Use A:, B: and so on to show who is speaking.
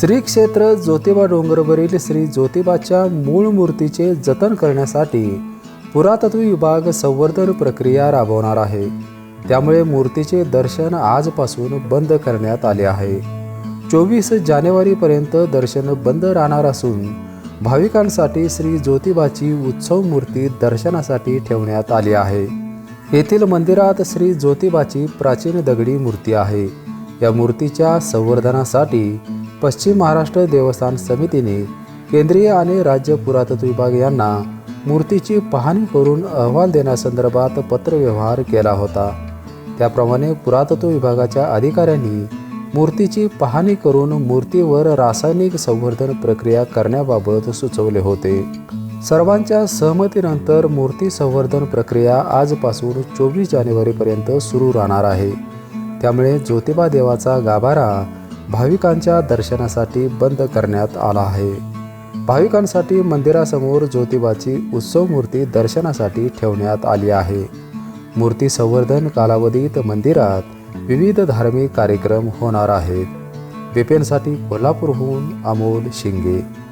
A: श्री क्षेत्र ज्योतिबा डोंगरवरील श्री ज्योतिबाच्या मूळ मूर्तीचे जतन करण्यासाठी पुरातत्व विभाग संवर्धन प्रक्रिया राबवणार आहे. त्यामुळे मूर्तीचे दर्शन आजपासून बंद करण्यात आले आहे. चोवीस जानेवारीपर्यंत दर्शन बंद राहणार असून भाविकांसाठी श्री ज्योतिबाची उत्सव मूर्ती दर्शनासाठी ठेवण्यात आली आहे. येथील मंदिरात श्री ज्योतिबाची प्राचीन दगडी मूर्ती आहे. या मूर्तीच्या संवर्धनासाठी पश्चिम महाराष्ट्र देवस्थान समितीने केंद्रीय आणि राज्य पुरातत्व विभाग यांना मूर्तीची पाहणी करून अहवाल देण्यासंदर्भात पत्रव्यवहार केला होता. त्याप्रमाणे पुरातत्व विभागाच्या अधिकाऱ्यांनी मूर्तीची पाहणी करून मूर्तीवर रासायनिक संवर्धन प्रक्रिया करण्याबाबत सुचवले होते. सर्वांच्या सहमतीनंतर मूर्ती संवर्धन प्रक्रिया आजपासून चोवीस जानेवारीपर्यंत सुरू राहणार आहे. त्यामुळे ज्योतिबा देवाचा गाभारा भाविकांच्या दर्शनासाठी बंद करण्यात आला आहे. भाविकांसाठी मंदिरासमोर ज्योतिबाची उत्सव मूर्ती दर्शनासाठी ठेवण्यात आली आहे. मूर्ती संवर्धन कालावधीत मंदिरात विविध धार्मिक कार्यक्रम होणार आहेत. बिपेनसाठी कोल्हापूरहून अमोल शिंगे